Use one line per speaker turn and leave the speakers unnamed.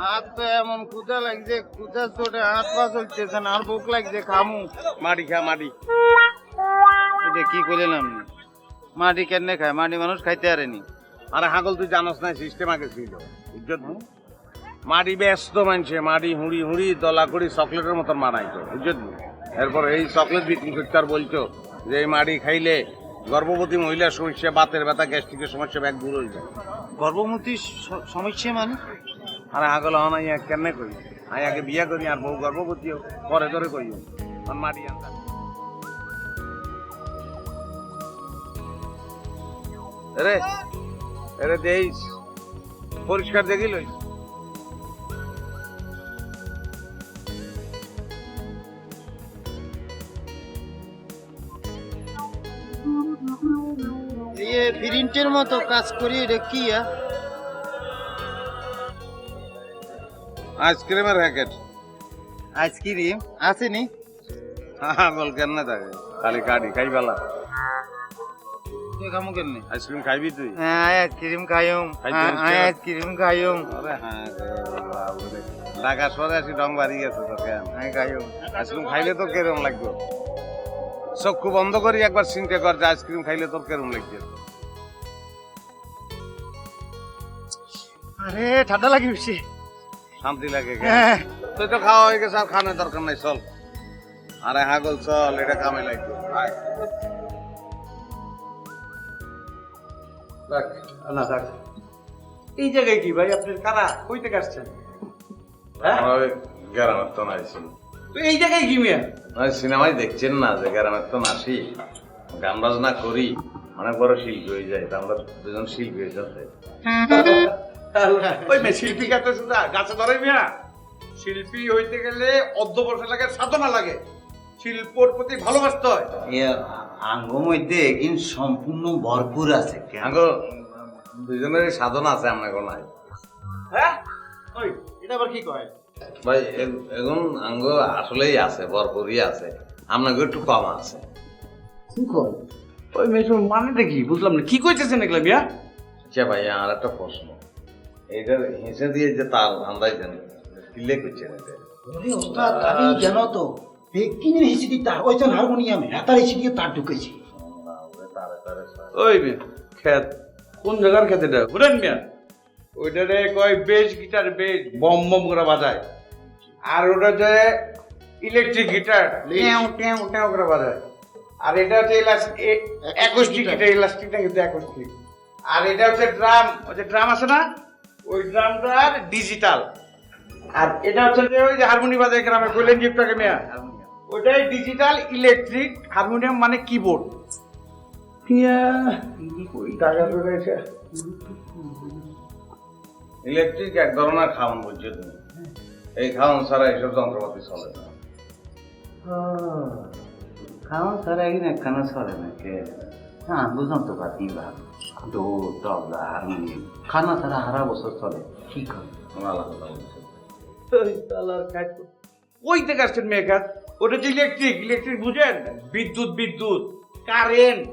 হাত তো এমন কুদা লাগছে কুদা চোটে হাত পা চলতেছে আর ভোক লাগছে, খামু। মাটি খা, মাটি। এটা কি করলেন আপনি? মাটি কেন খায়? মাটি মানুষ খাইতে পারেনি
আরে হাগল, তুই জানোস না সিস্টেম আগে ছিল। না? মাটি ব্যস্ত মানছে মাটি হুড়ি হুড়ি দলা করি চকলেটের মতন বানাইতো বুঝছত না? এরপর এই চকলেট বিক্রি করতে আর বলছো যে এই মাটি খাইলে গর্ভবতী মহিলার সমস্যা, বাতের ব্যথা, গ্যাস্ট্রিকের সমস্যা, ব্যাগ দূর হয়ে যায়।
গর্ভবতী সমস্যা মানে?
আরে হাগল হন আইয়া কেমনে করি? আই আগে বিয়া করি, আর বউ গর্ভবতী পরে ধরে করি আর মাটি আনতা রে এরে দেইস, পরিষ্কার দেখি
ইয়ে প্রিন্টের মতো কাজ করি, এটা কি
আইসক্রিমের প্যাকেট।
আইসক্রিম? আসেনি?
বল কেন না থাকে? খালি কাটি খাই পালা।
তুই খামু কেন
আইসক্রিম খাইবি তুই?
হ্যাঁ আইসক্রিম খাইম। হ্যাঁ আইসক্রিম। খাইম।
আরে হ্যাঁ। ঢাকা শহরে আসি রং বাড়ি গেছে
হ্যাঁ খাইম।
আইসক্রিম খাইলে তো কেরম লাগবে? চক্ষু বন্ধ করি একবার চিন্তা কর যে আইসক্রিম খাইলে তোর কেরম লাগছে
আরে ঠান্ডা লাগে বেশি।
শান্তি লাগে
হ্যাঁ।
তুই তো খাওয়া হয়ে গেছে আর খাওয়ানোর দরকার নাই চল। আরে হাগল চল এটা কামে লাগবে।
না এই জায়গায় কি ভাই? আপনার কারা? কই থেকে আসছেন? হ্যাঁ?
আমরা গ্রামের তো নাইছি
তো এই জায়গায় কি মিয়া?
সিনেমায় দেখছেন না যে গ্রামের তো নাসি গান বাজনা করি অনেক বড় শিল্পী হয়ে যায় আমরা দুজন শিল্পী হয়ে যাচ্ছে
ওই মেয়ে শিল্পী কাছে শুধু গাছে ধরে মিয়া। শিল্পী হইতে গেলে অধ্যবর্ষ লাগে সাধনা লাগে। শিল্পর প্রতি ভালোবাসতে হয়।
আঙ্গ মধ্যে কিন্তু সম্পূর্ণ ভরপুর আছে
আঙ্গ দুজনের সাধনা আছে কোনো নাই।
হ্যাঁ? ওই এটা আবার কি কয়?
ভাই এখন আঙ্গ আসলেই আছে ভরপুরই আছে। আপনাকে একটু কম আছে।
ওই মেয়ে মানেটা কি বুঝলাম না কি কইতেছেন এগুলা মিয়া?
আচ্ছা ভাই আর একটা প্রশ্ন। এইটার হেসে দিয়ে যে তার আন্দাজ জানি কিলে করছেন এটা।
ওরে ওস্তাদ আমি জানো তো বেকিনের হিসেবে তার ওই যে হারমোনিয়ামে হাতার তার ঢুকেছি।
তারে তারে সার।
ওই খেত কোন জায়গার খেত এটা? বুঝলেন মিয়া। ওইটারে কয় বেশ গিটার বেশ বম বম করে বাজায়। আর ওটা যে ইলেকট্রিক গিটার টেউ টেউ টেউ করে বাজায়। আর এটা হচ্ছে একুস্টিক গিটার। ইলাস্টিকটা কিন্তু একুস্টিক আর এটা হচ্ছে ড্রাম ওই যে ড্রাম আছে না? ওই ড্রামটা ডিজিটাল আর এটা হচ্ছে যে ওই যে হারমোনি বাজায় গ্রামে কইলেন জিপটাকে মিয়া ওটাই ডিজিটাল ইলেকট্রিক হারমোনিয়াম মানে কিবোর্ড ওই টাকা রয়েছে
ইলেকট্রিক এক ধরনের খাওয়ান বুঝছ তুমি? এই খাওয়ান ছাড়া এইসব যন্ত্রপাতি চলে না।
খাওয়া সারা একদিন একখানা চলে না কে? হ্যাঁ বুঝলাম তো কাকি বা ডোর তবলা হারমোনিয়াম খানা সারা হারা বছর চলে। কি করে
ওই কাজ থেকে আসছেন মেয়েকাত ওটা যে ইলেকট্রিক ইলেকট্রিক বুঝেন? বিদ্যুৎ বিদ্যুৎ কারেন্ট